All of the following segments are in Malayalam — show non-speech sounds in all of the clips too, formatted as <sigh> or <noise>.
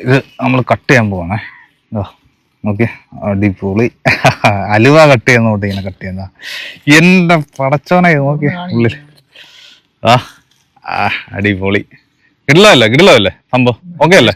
ഇത് നമ്മൾ കട്ട് ചെയ്യാൻ പോവാണേ. ഇതാ നോക്കി അടിപൊളി. <laughs> അലുവ കട്ട് ചെയ്യുന്ന തൊട്ട് ഇങ്ങനെ കട്ട് ചെയ്യുന്ന എന്റെ പടച്ചോനെ നോക്കി ഉള്ളിൽ ആ ആ, അടിപൊളി. കിടലല്ലേ കിടലല്ലേ സംഭവം? ഓക്കെ അല്ലേ?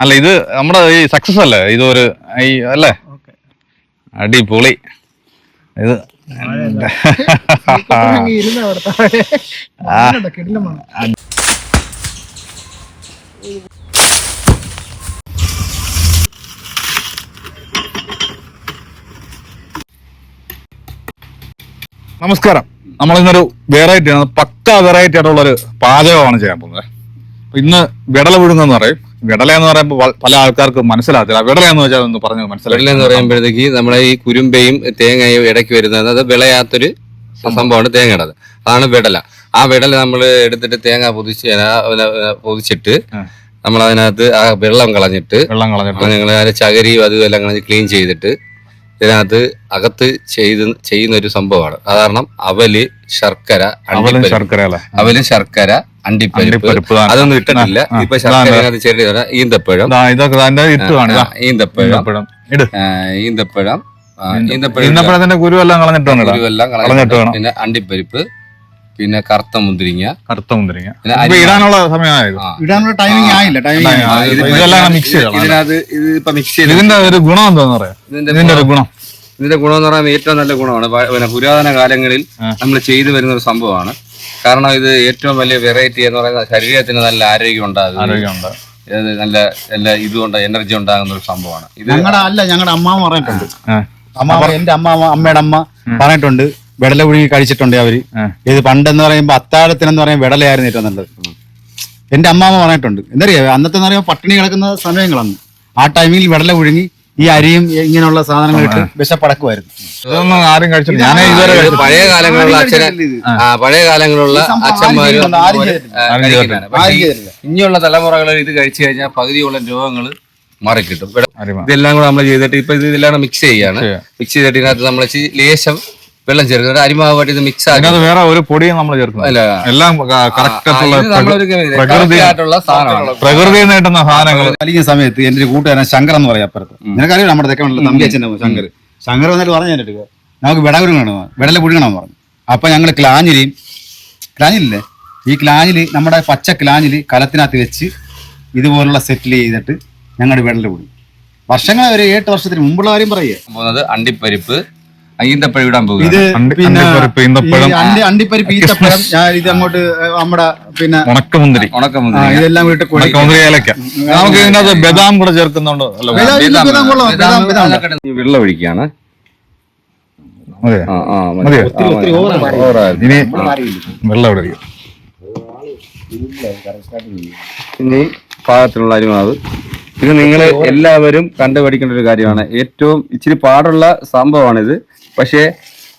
അല്ല ഇത് നമ്മുടെ ഈ സക്സസ് അല്ലേ? ഇതൊരു ഈ അല്ലേ? അടിപൊളി. ഇത് ഇരുന്ന <laughs> അവിടെ താഴെ മണ്ണുണ്ട്, കിടിലം മണം. നമസ്കാരം. നമ്മൾ ഇന്നൊരു വെറൈറ്റി ആണ് പക്ക വെറൈറ്റി ആയിട്ടുള്ള ഒരു പാചകമാണ് ചെയ്യാൻ പോകുന്നത്. ഇന്ന് വിടല വിഴുങ്ങെന്ന് പറയും. വിടല എന്ന് പറയുമ്പോൾ പല ആൾക്കാർക്ക് മനസ്സിലാകത്തില്ല. വിടല എന്ന് വെച്ചാൽ ഒന്ന് പറഞ്ഞു മനസ്സിലായി വിടല എന്ന് പറയുമ്പോഴത്തേക്ക് നമ്മളെ ഈ കുരുമ്പയും തേങ്ങയും ഇടയ്ക്ക് വരുന്നത് അത് വിളയാത്തൊരു സംഭവമാണ് തേങ്ങയുടേത് അതാണ് വിടല. ആ വിടല നമ്മൾ എടുത്തിട്ട് തേങ്ങ പൊതിച്ച് പൊതിച്ചിട്ട്. നമ്മൾ അതിനകത്ത് ആ വെള്ളം കളഞ്ഞിട്ട് വെള്ളം കളഞ്ഞിട്ട്. ഞങ്ങൾ ചകരിയും അതും എല്ലാം കളഞ്ഞ് ക്ലീൻ ചെയ്തിട്ട് ഇതിനകത്ത് അകത്ത് ചെയ്ത് ചെയ്യുന്ന ഒരു സംഭവമാണ്. കാരണം അവൽ ശർക്കര അവലും ശർക്കര അല്ലേ? അവലും ശർക്കര അണ്ടിപ്പരിപ്പ്. അതൊന്നും ഇട്ടിട്ടില്ല. ഇപ്പൊ ആ, ശർക്കര ദാ- അതിനകത്ത് ചെറിയ ഈന്തപ്പഴം. ഈന്തപ്പഴം. ഈന്തപ്പഴം. ഈന്തപ്പഴം. ഈന്തപ്പഴത്തിന്റെ കുരുവെല്ലാം കളഞ്ഞിട്ട് കളഞ്ഞിട്ട് പിന്നെ അണ്ടിപ്പരിപ്പ്. പിന്നെ കറുത്ത മുന്തിരിങ്ങ. കറുത്ത മുന്തിരിങ്ങ. പിന്നെ ഇപ്പൊ അരി- ഇടാനുള്ള സമയമായത് ആ. ഇടാനുള്ള ടൈമിംഗ് ആയില്ല ടൈമിംഗ് ആ, ഇത് ഇതെല്ലാം mix ചെയ്യണം, ഇതിനകത്ത് ഇത് ഇപ്പൊ മിക്സ് ചെയ്ത് ഇതിന്റെ ഒരു ഗുണം എന്താന്ന് പറയാം? ഇതിന്റെ ഇതിന്റെ ഒരു ഗുണം. ഇതിന്റെ ഗുണം എന്ന് പറയുന്നത് ഏറ്റവും നല്ല ഗുണമാണ്. പ- പിന്നെ പുരാതന കാലങ്ങളിൽ നമ്മൾ ചെയ്തു വരുന്ന ഒരു സംഭവമാണ്. കാരണം ഇത് ഏറ്റവും വലിയ വെറൈറ്റി എന്ന് പറയുന്നത് ശരീരത്തിന് നല്ല ആരോഗ്യം ഉണ്ടാകും. ആരോഗ്യമുണ്ട് ഇത് നല്ല നല്ല ഇതുകൊണ്ട് എനർജി ഉണ്ടാകുന്ന ഒരു സംഭവമാണ്. ഇത് ഞങ്ങളുടെ അല്ല ഞങ്ങളുടെ അമ്മാവ് പറഞ്ഞിട്ടുണ്ട്. ആ. അമ്മാവ എന്റെ അമ്മാവ അമ്മയുടെ അമ്മ പറഞ്ഞിട്ടുണ്ട്. വിടല പുഴുങ്ങി കഴിച്ചിട്ടുണ്ട് അവർ. ഇത് പണ്ടെന്ന് പറയുമ്പോ അത്താഴത്തിനെന്ന് പറയുമ്പോൾ വിടലയായിരുന്നു ഏറ്റവും നല്ലത്. എന്റെ അമ്മാമ്മ പറഞ്ഞിട്ടുണ്ട്. എന്തറിയാ? അന്നത്തെ എന്ന് പറയുമ്പോൾ പട്ടിണി കിടക്കുന്ന സമയങ്ങളന്ന്. ആ ടൈമിൽ വിടല പുഴുങ്ങി ഈ അരിയും ഇങ്ങനെയുള്ള സാധനങ്ങൾ ഇട്ട് വിശപ്പടക്കുമായിരുന്നു. ഇതൊന്നും ആരും കഴിച്ചില്ല ഞാൻ ഇതുവരെ ഇത് കഴിച്ചിട്ടില്ല. പഴയ കാലങ്ങളിലുള്ള അച്ഛനെ പഴയ കാലങ്ങളിലുള്ള അച്ഛന്മാരും. ഇനിയുള്ള തലമുറകളിൽ ഇത് കഴിച്ചു കഴിഞ്ഞാൽ പകുതിയുള്ള രോഗങ്ങൾ മാറി കിട്ടും ഇതെല്ലാം കൂടെ നമ്മൾ ചെയ്തിട്ട് ഇപ്പൊ ഇത് ഇതെല്ലാം മിക്സ് ചെയ്യാണ്. മിക്സ് ചെയ്തിട്ട് ഇതിനകത്ത് നമ്മൾ ലേശം വെള്ളം ചേർക്കുന്നത്. അരിമാവായിട്ട് ഇത് മിക്സ് ആക്കി. അതിനകത്ത് വേറെ ഒരു പൊടിയും നമ്മൾ ചേർക്കുന്നത് അല്ല. എല്ലാം കറക്റ്റ് ആയിട്ടുള്ള പ്രകൃതിയിൽ നിന്ന് കിട്ടുന്ന സാധനങ്ങൾ കളിക്കുന്ന സമയത്ത് എന്റെ ഒരു കൂട്ടുകാരൻ ശങ്കർ എന്ന് പറയാം അപ്പുറത്ത്. നിനക്കറിയാം നമ്മുടെ തെക്കമുള്ള തമ്പി അച്ഛന്റെ ശങ്കർ. ശങ്കർ വന്നിട്ട് പറഞ്ഞു തന്നിട്ട് നമുക്ക് വിട വിടലെ പൊടി പുഴുങ്ങണം പറഞ്ഞു. അപ്പൊ ഞങ്ങൾ ക്ലാഞ്ഞിലിയും ക്ലാഞ്ഞിലില്ലേ? ഈ ക്ലാഞ്ഞിൽ നമ്മുടെ പച്ച ക്ലാഞ്ഞിൽ കലത്തിനകത്ത് വെച്ച് ഇതുപോലുള്ള സെറ്റിൽ ചെയ്തിട്ട് ഞങ്ങളുടെ വിടലെ പുഴുങ്ങി. വർഷങ്ങൾ ഒരു എട്ട് വർഷത്തിന് മുമ്പുള്ള കാര്യം പറയുക. പോകുന്നത് അണ്ടിപ്പരിപ്പ് ഈന്തപ്പഴം ഇടാൻ പോകും ഇത് അണ്ടി- പിന്നെ അണ്ടിപ്പരിപ്പ്, ഈന്തപ്പഴം. ഈ അണ്ടി അണ്ടിപ്പരിപ്പ് ഈത്തപ്പഴം ഞാൻ ഇത് അങ്ങോട്ട് നമ്മുടെ പിന്നെ ഉണക്കമുന്തിരി ഉണക്കമുന്തിരി ആ, ഇതെല്ലാം വീട്ടിൽ കൂടി ഉണക്കമുന്തിരി ഏലക്ക നമുക്ക് ഇതിനകത്ത് ബദാം കൂടെ ചേർക്കുന്നുണ്ട് അല്ല ബദാം, ബദാം കൊള്ളാം, ബദാം, ബദാം. വെള്ളം ഒഴിക്കുകയാണ് മതിയോ? ആ, ആ, മതി. മതിയോ? ആ, മതി. ഓവറായിരുന്നു. ഇനി വെള്ളം ഇവിടെ ഇരിക്കും. പിന്നെ ഈ പാകത്തിലുള്ള അരിമാവ് ഇത് നിങ്ങൾ എല്ലാവരും കണ്ടുപഠിക്കേണ്ട ഒരു കാര്യമാണ് ഏറ്റവും ഇച്ചിരി പാടുള്ള സംഭവമാണിത് പക്ഷേ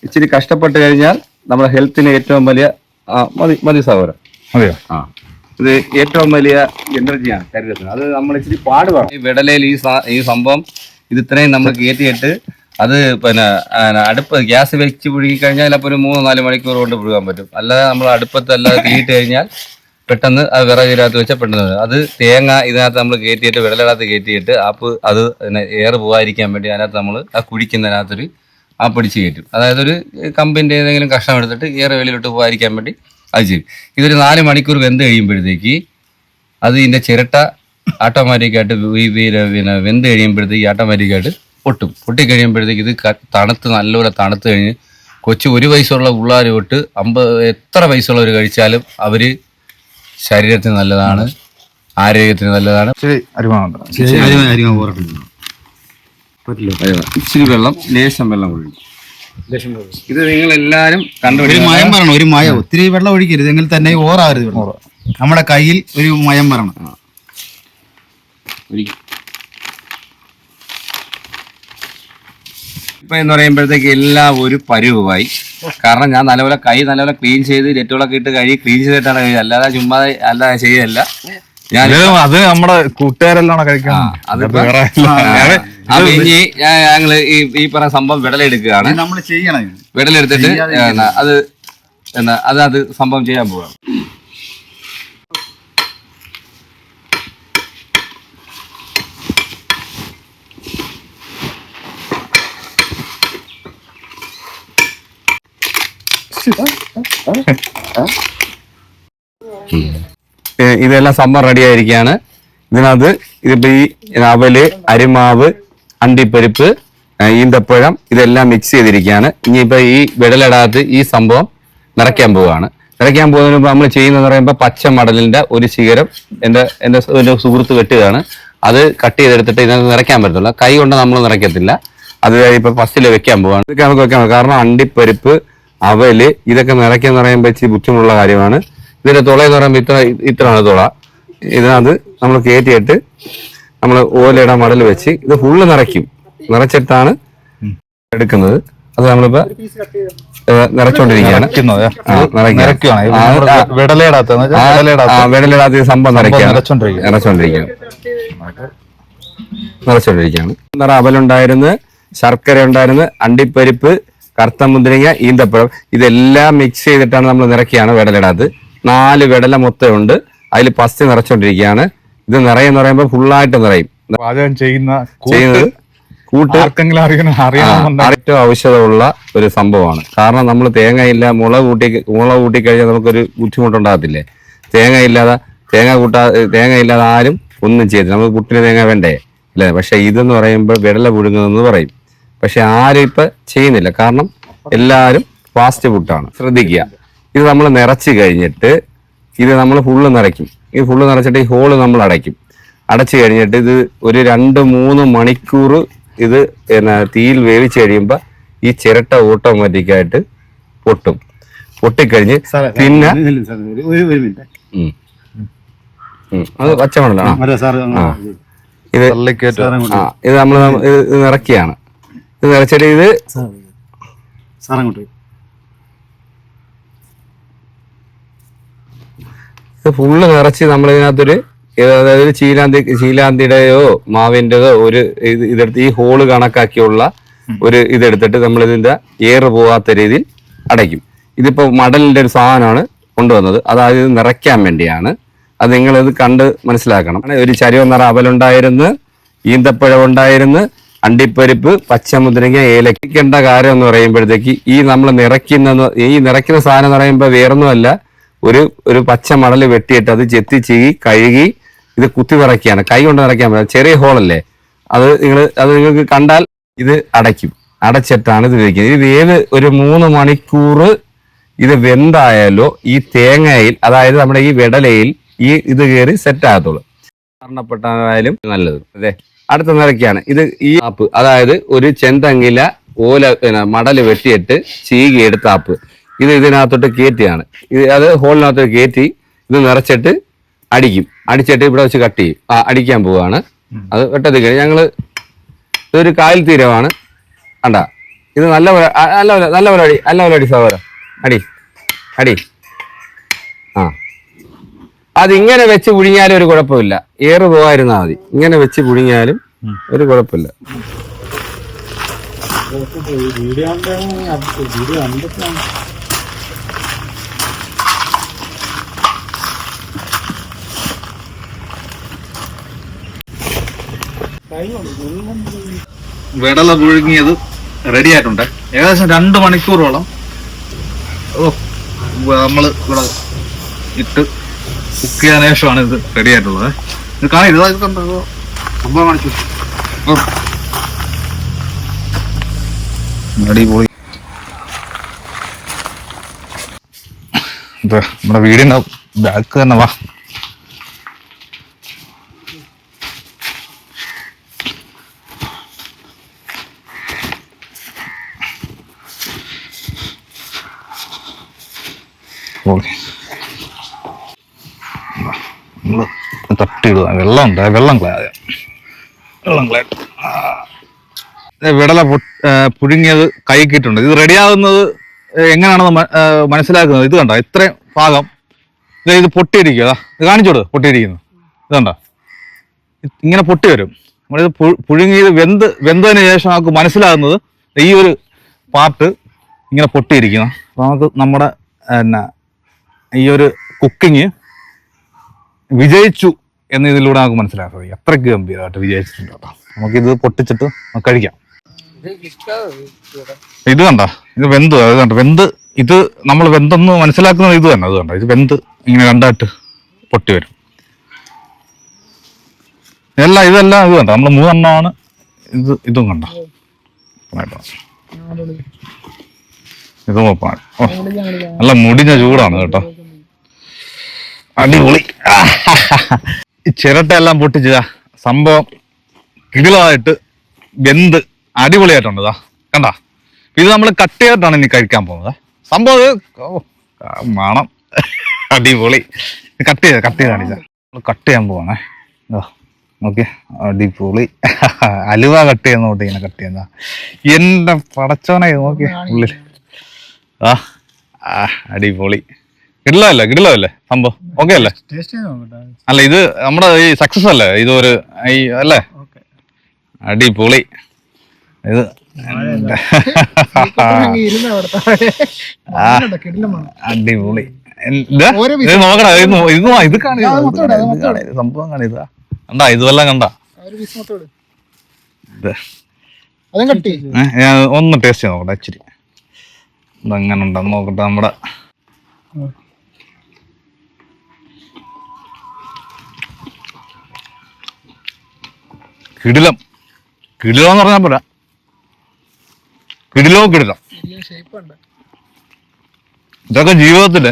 ഇച്ചിരി കഷ്ടപ്പെട്ട് കഴിഞ്ഞാൽ നമ്മുടെ ഹെൽത്തിന് ഏറ്റവും വലിയ ആ, മതി മതി സഹോദരൻ. അതെയോ? ആ. ഇത് ഏറ്റവും വലിയ എനർജിയാണ് ശരീരത്തിന്. അത് നമ്മൾ ഇച്ചിരി പാട് വേണം. ഈ വിടലയിൽ ഈ ഈ സംഭവം ഇത് ഇത്രയും നമ്മൾ കയറ്റിയിട്ട് അത് പിന്നെ അടുപ്പ് ഗ്യാസ് വെച്ച് പുഴുകി കഴിഞ്ഞാൽ ചിലപ്പോൾ ഒരു മൂന്ന് നാല് മണിക്കൂർ കൊണ്ട് പുഴുകാൻ പറ്റും. അല്ലാതെ നമ്മൾ അടുപ്പത്ത് അല്ലാതെ തീയിട്ട് കഴിഞ്ഞാൽ പെട്ടെന്ന് അത് വിറകിനകത്ത് വെച്ചാൽ പെട്ടെന്ന്. അത് തേങ്ങ ഇതിനകത്ത് നമ്മൾ കയറ്റിയിട്ട് വിടലകത്ത് കയറ്റിയിട്ട് ആപ്പ് അത് എയർ പോകാതിരിക്കാൻ വേണ്ടി അതിനകത്ത് നമ്മൾ ആ കുഴിക്കുന്നതിനകത്തൊരു ആ പിടിച്ച് കയറ്റും. അതായത് ഒരു കമ്പിന്റെ ഏതെങ്കിലും കഷ്ണം എടുത്തിട്ട് ഏറെ വെളിയിലോട്ട് പോകാതിരിക്കാൻ വേണ്ടി അത് ചെയ്യും. ഇതൊരു നാല് മണിക്കൂർ വെന്ത് കഴിയുമ്പോഴത്തേക്ക് അത് ഇതിന്റെ ചിരട്ട ഓട്ടോമാറ്റിക്കായിട്ട് പിന്നെ വെന്ത് കഴിയുമ്പോഴത്തേക്ക് ഓട്ടോമാറ്റിക്കായിട്ട് പൊട്ടും. പൊട്ടിക്കഴിയുമ്പോഴത്തേക്ക് ഇത് തണുത്ത് നല്ലപോലെ തണുത്ത് കഴിഞ്ഞ് കൊച്ചു ഒരു വയസ്സുള്ള പിള്ളേർ തൊട്ട് അമ്പത് എത്ര വയസ്സുള്ളവർ കഴിച്ചാലും അവർ ശരീരത്തിന് നല്ലതാണ് ആരോഗ്യത്തിന് നല്ലതാണ്. ശരി അരിമാ അരിമാ അരിമാവുണ്ട് ഇച്ചിരി വെള്ളം ലേശം വെള്ളം ഒഴിക്കും. ഇത് നിങ്ങൾ എല്ലാവരും ഒരു മയം വരണം ഒരു മയം. ഒത്തിരി വെള്ളം ഒഴിക്കരുത്. എങ്കിൽ തന്നെ ഓറാവരുത്. നമ്മുടെ കയ്യിൽ ഒരു മയം വരണം. ഇപ്പൊ എന്ന് പറയുമ്പോഴത്തേക്ക് എല്ലാം ഒരു പരുവായി കാരണം ഞാൻ നല്ലപോലെ കൈ നല്ലപോലെ ക്ലീൻ ചെയ്ത് നെറ്റുകളൊക്കെ ഇട്ട് കഴി ക്ലീൻ ചെയ്തിട്ടാണ് കഴിയുക അല്ലാതെ ചുമ്മാ അല്ലാതെ ചെയ്യല്ല. ഞാൻ അത് നമ്മുടെ കൂട്ടുകാരെല്ലാം കഴിക്കാം അല്ലാതെ അപ്പൊ ഞങ്ങൾ ഈ ഈ പറഞ്ഞ സംഭവം വിടലെടുക്കുകയാണ്. നമ്മൾ ചെയ്യണം വിടലെടുത്തിട്ട് അത് എന്നാ അത് അത് സംഭവം ചെയ്യാൻ പോവാണ് ഇതെല്ലാം സംഭവം റെഡി ആയിരിക്കുകയാണ്. ഇതിനകത്ത് ഇതിപ്പോ ഈ അവൽ അരിമാവ് അണ്ടിപ്പരിപ്പ് ഈന്തപ്പഴം ഇതെല്ലാം മിക്സ് ചെയ്തിരിക്കുകയാണ്. ഇനിയിപ്പോൾ ഈ വിടലിടാത്ത ഈ സംഭവം നിറയ്ക്കാൻ പോവുകയാണ്. നിറയ്ക്കാൻ പോകുന്നതിന് മുമ്പ് നമ്മൾ ചെയ്യുന്നതെന്ന് പറയുമ്പോൾ പച്ച മടലിന്റെ ഒരു ശിഖരം എന്റെ എന്റെ ഒരു സുഹൃത്ത് വെട്ടുകയാണ് അത് കട്ട് ചെയ്തെടുത്തിട്ട് ഇതിനകത്ത് നിറയ്ക്കാൻ പറ്റത്തില്ല. കൈ കൊണ്ട് നമ്മൾ നിറയ്ക്കത്തില്ല. അത് ഇപ്പോൾ ഫസ്റ്റിൽ വെക്കാൻ പോവാണ് ഇതൊക്കെ നമുക്ക് വെക്കാൻ. കാരണം അണ്ടിപ്പരിപ്പ് അവൽ ഇതൊക്കെ നിറയ്ക്കാന്ന് പറയുമ്പോൾ ഇച്ചിരി ബുദ്ധിമുട്ടുള്ള കാര്യമാണ്. ഇതിന്റെ തുള എന്ന് പറയുമ്പോൾ ഇത്ര ഇത്രയാണ് തുള. ഇതിനകത്ത് നമ്മൾ കയറ്റിയിട്ട് നമ്മൾ ഓലയുടെ മടൽ വെച്ച് ഇത് ഫുള്ള് നിറയ്ക്കും. നിറച്ചിട്ടാണ് എടുക്കുന്നത്. അത് നമ്മളിപ്പോ നിറച്ചോണ്ടിരിക്കുകയാണ്. വിടലിടാത്ത സംഭവം നിറയ്ക്കുകയാണ്. നിറച്ചോണ്ടിരിക്കുകയാണ്. നിറച്ചോണ്ടിരിക്കുകയാണ്. നിറച്ചോണ്ടിരിക്കുകയാണ്. നിറ അവലുണ്ടായിരുന്നു ശർക്കര ഉണ്ടായിരുന്നു അണ്ടിപ്പരിപ്പ് കറുത്ത മുന്തിരിങ്ങ ഈന്തപ്പഴം. ഇതെല്ലാം മിക്സ് ചെയ്തിട്ടാണ് നമ്മൾ നിറയ്ക്കുകയാണ് വിടലിടാത്ത. നാല് വിടല മൊത്തം ഉണ്ട് അതിൽ പസ്തി നിറച്ചോണ്ടിരിക്കുകയാണ്. ഇത് നിറയെന്ന് പറയുമ്പോൾ ഫുള്ളായിട്ട് നിറയും. പാചകം ചെയ്യുന്ന ചെയ്യുന്നത് കൂട്ട് ആർക്കെങ്കിലും അറിയണം ആ, അറിയണമെന്നുണ്ടെങ്കിൽ ഏറ്റവും ഔഷധമുള്ള ഒരു സംഭവമാണ്. കാരണം നമ്മൾ തേങ്ങയില്ല മുളക് കൂട്ടി മുളക് കൂട്ടി കഴിഞ്ഞാൽ നമുക്കൊരു ബുദ്ധിമുട്ടുണ്ടാകത്തില്ലേ? തേങ്ങ ഇല്ലാതെ തേങ്ങ കൂട്ടാ തേങ്ങ ഇല്ലാതെ ആരും ഒന്നും ചെയ്യത്തില്ല. നമുക്ക് പുട്ടിന് തേങ്ങ വേണ്ടേ? അല്ലേ പക്ഷെ ഇതെന്ന് പറയുമ്പോൾ വിടല പുഴുങ്ങുന്നെന്ന് പറയും. പക്ഷെ ആരും ഇപ്പൊ ചെയ്യുന്നില്ല. കാരണം എല്ലാവരും ഫാസ്റ്റ് ഫുഡാണ് ശ്രദ്ധിക്കുക. ഇത് നമ്മൾ നിറച്ച് കഴിഞ്ഞിട്ട് ഇത് നമ്മൾ ഫുള്ള് നിറയ്ക്കും. ഈ ഫുള്ള് നിറച്ചിട്ട് ഈ ഹോൾ നമ്മൾ അടയ്ക്കും. അടച്ചു കഴിഞ്ഞിട്ട് ഇത് ഒരു രണ്ട് മൂന്ന് മണിക്കൂർ ഇത് പിന്നെ തീയിൽ വേവിച്ച് കഴിയുമ്പോൾ ഈ ചിരട്ട ഓട്ടോമാറ്റിക്കായിട്ട് പൊട്ടും. പൊട്ടിക്കഴിഞ്ഞ് പിന്നെ. അത് പച്ചമണലാണ് ഇത് ഇത് നമ്മൾ ഇത് നിറയ്ക്കുകയാണ് ഇത് നിറച്ചിട്ട് ഇത് സാറങ്ങോട്ട് ഇത് ഫുള്ള് നിറച്ച് നമ്മളിതിനകത്തൊരു അതായത് ചീലാന്തി ചീലാന്തിയുടെയോ മാവിന്റെതോ ഒരു ഇത് ഇതെടുത്ത് ഈ ഹോൾ കണക്കാക്കിയുള്ള ഒരു ഇതെടുത്തിട്ട് നമ്മൾ ഇതിന്റെ എയർ പോകാത്ത രീതിയിൽ അടയ്ക്കും. ഇതിപ്പോ മടലിന്റെ ഒരു സാധനമാണ് കൊണ്ടുവന്നത്. അതായത് നിറയ്ക്കാൻ വേണ്ടിയാണ്. അത് നിങ്ങൾ ഇത് കണ്ട് മനസ്സിലാക്കണം. ഒരു ചരിവ നിറ അവലുണ്ടായിരുന്നു ഈന്തപ്പഴം ഉണ്ടായിരുന്നു അണ്ടിപ്പരിപ്പ് പച്ചമുദ്രങ്ങ ഏലക്കേണ്ട കാര്യം എന്ന് പറയുമ്പോഴത്തേക്ക് ഈ നമ്മൾ നിറയ്ക്കുന്ന ഈ നിറയ്ക്കുന്ന സാധനം എന്ന് പറയുമ്പോൾ വേറൊന്നുമല്ല. ഒരു ഒരു പച്ച മടൽ വെട്ടിയിട്ട് അത് ചെത്തി ചെയ്യി കഴുകി ഇത് കുത്തി നിറയ്ക്കുകയാണ് കൈ കൊണ്ട് നിറയ്ക്കാൻ പറ്റില്ല. ചെറിയ ഹോളല്ലേ അത് നിങ്ങൾ അത് നിങ്ങൾക്ക് കണ്ടാൽ ഇത് അടയ്ക്കും. അടച്ചിട്ടാണ് ഇത് ഉപയോഗിക്കുന്നത്. ഇത് ഏത് ഒരു മൂന്ന് മണിക്കൂർ ഇത് വെന്തായാലോ ഈ തേങ്ങയിൽ അതായത് നമ്മുടെ ഈ വിടലയിൽ ഈ ഇത് കയറി സെറ്റ് ആകത്തുള്ളൂ. മരണപ്പെട്ടായാലും നല്ലത്. അതെ. അടുത്ത നിറയ്ക്കാണ് ഇത് ഈ ആപ്പ് അതായത് ഒരു ചെന്തങ്ങില ഓല മടൽ വെട്ടിയിട്ട് ചീകി എടുത്ത ആപ്പ്. ഇത് ഇതിനകത്തോട്ട് കയറ്റിയാണ്. ഇത് അത് ഹോളിനകത്ത് കയറ്റി ഇത് നിറച്ചിട്ട് അടിക്കും. അടിച്ചിട്ട് ഇവിടെ വെച്ച് കട്ട് ചെയ്യും. ആ അടിക്കാൻ പോവുകയാണ് അത് വെട്ടത്തിൽ കഴിഞ്ഞ് ഞങ്ങൾ ഇതൊരു കായൽ തീരമാണ്. അണ്ട ഇത് നല്ല നല്ല നല്ല പോലെ അടി നല്ല പോലെ അടി സഹോദരം അടി അടി. ആ. അതിങ്ങനെ വെച്ച് പുഴുങ്ങിയാലും ഒരു കുഴപ്പമില്ല. ഏറ് പോകാതിരുന്നാൽ മതി. ഇങ്ങനെ വെച്ച് പുഴുങ്ങിയാലും ഒരു കുഴപ്പമില്ല. വിടല പുഴുങ്ങിയത് റെഡി ആയിട്ടുണ്ട്. ഏകദേശം രണ്ട് മണിക്കൂറോളം നമ്മൾ ഇവിടെ ഇട്ട് കുക്ക് ചെയ്യാൻ ശേഷമാണ് ഇത് റെഡി ആയിട്ടുള്ളത്. ഇത് കാണാം ഇത് ഇത് കണ്ടോ? സംഭവം കാണിച്ചു. ഓ. അടിപൊളി. ഇത് നമ്മുടെ വീടിന്റെ ബാക്ക് തന്നെ വാ ഓക്കെ നമ്മൾ തട്ടിയിടുക വെള്ളം ഉണ്ട്. വെള്ളം കളയാതെ വെള്ളം കളയാ. വിടല പുഴുങ്ങിയത് കൈക്കിട്ടുണ്ട്. ഇത് റെഡിയാകുന്നത് എങ്ങനെയാണെന്ന് മനസ്സിലാക്കുന്നത്? ഇത് കണ്ടോ? ഇത്രയും ഭാഗം. ഇത് പൊട്ടിയിരിക്കുക കാണിച്ചോട് പൊട്ടിയിരിക്കുന്നു. ഇത് കണ്ടോ? ഇങ്ങനെ പൊട്ടി വരും. നമ്മളിത് പുഴുങ്ങിയത് വെന്ത് വെന്തതിന് ശേഷം നമുക്ക് മനസ്സിലാകുന്നത് ഈ ഒരു പാർട്ട് ഇങ്ങനെ പൊട്ടിയിരിക്കുന്നു. അപ്പോൾ നമുക്ക് നമ്മുടെ എന്നാ ഈ ഒരു കുക്കിങ് വിജയിച്ചു. എന്ന് ഇതിലൂടെ നമുക്ക് മനസ്സിലാക്കാൻ സാധിക്കും അത്രയ്ക്ക് ഗംഭീരമായിട്ട് വിജയിച്ചിട്ടുണ്ട് കേട്ടോ. നമുക്കിത് പൊട്ടിച്ചിട്ട് കഴിക്കാം. ഇത് കണ്ട? ഇത് വെന്ത് അത് കണ്ട? വെന്ത് ഇത് നമ്മൾ വെന്തെന്ന് മനസ്സിലാക്കുന്നത് ഇത് തന്നെ അത് കണ്ട? ഇത് വെന്ത് ഇങ്ങനെ രണ്ടായിട്ട് പൊട്ടി വരും. എല്ലാം ഇതെല്ലാം ഇത് കണ്ട? നമ്മൾ മൂന്നെണ്ണമാണ് ഇത് ഇതും കണ്ട? ഇത് നല്ല മുടിഞ്ഞ ചൂടാണ് കേട്ടോ. അടിപൊളി. <laughs> ഈ ചിരട്ടയെല്ലാം പൊട്ടിച്ചതാ. സംഭവം കിടിലായിട്ട് വെന്ത് അടിപൊളിയായിട്ടുണ്ട് ഇതാ കണ്ട? ഇത് നമ്മൾ കട്ട് ചെയ്തിട്ടാണ് ഇനി കഴിക്കാൻ പോകുന്നത്. സംഭവം മണം. അടിപൊളി. കട്ട് ചെയ്ത കട്ട് ചെയ്താണ് നമ്മൾ കട്ട് ചെയ്യാൻ പോവാണേ. നോക്കി അടിപൊളി. അലുവ കട്ട് ചെയ്യുന്ന തൊട്ട് ഇങ്ങനെ കട്ട് ചെയ്യുന്ന എന്റെ പടച്ചോനെ ഇത് നോക്കി ഉള്ളിൽ ആ അടിപൊളി. കിടിലല്ലേ കിടലല്ലേ സംഭവം? ഓക്കെ അല്ലേ? അല്ല ഇത് നമ്മുടെ ഈ സക്സസ് അല്ലേ? ഇത് ഒരു അല്ലേ? അടിപൊളി. ഇത് <laughs> അടിപൊളി? ഇത്? നോക്കടാ ഇത് ഇത് നോ- ഇത് കാണി ഇത് കാണി ഇത് സംഭവം കാണി ഇതാ. കണ്ടാ ഇതുമെല്ലാം കണ്ടാ? ഒന്ന് ടേസ്റ്റ് ചെയ്ത് നോക്കട്ടെ ഇച്ചിരി. ഇതെങ്ങനെ ഉണ്ടെന്ന് നോക്കട്ടെ നമ്മുടെ കിടിലം. കിടിലം എന്ന് പറഞ്ഞാൽ പോരാ കിടിലോ. കിടിലം ഇതൊക്കെ ജീവിതത്തിൽ.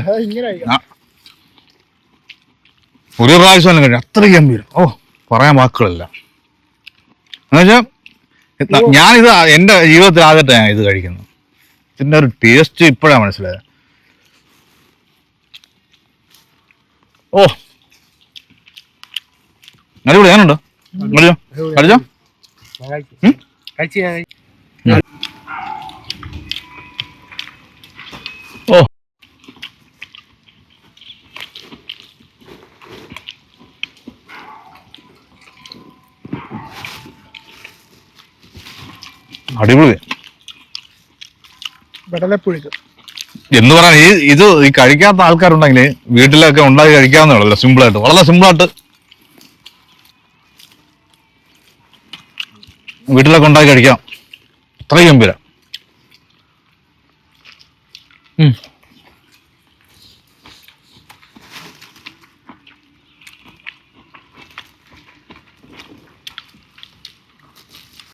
ഒരു പ്രാവശ്യം കഴിഞ്ഞു അത്ര ഗംഭീരം. ഓ പറയാൻ വാക്കുകളില്ല. എന്നുവെച്ചാൽ ഞാനിത് എന്റെ ജീവിതത്തിൽ ആദ്യമായിട്ട് ഞാൻ ഇത് കഴിക്കുന്നു ഇതിന്റെ ഒരു ടേസ്റ്റ് ഇപ്പോഴാണ് മനസ്സിലായത്. ഓ. അടിപൊളി ഞാനുണ്ടോ? കഴിച്ചോ? ഓ. അടിപൊളി. വെടലപ്പുഴുക്ക്. എന്ന് പറയാൻ ഈ ഇത് ഈ കഴിക്കാത്ത ആൾക്കാരുണ്ടെങ്കിൽ വീട്ടിലൊക്കെ ഉണ്ടാക്കി കഴിക്കാവുന്നതല്ലോ സിമ്പിളായിട്ട് വളരെ സിമ്പിളായിട്ട് വീട്ടിലൊക്കെ ഉണ്ടാക്കി കഴിക്കാം. അത്രയും ഗംഭീരം.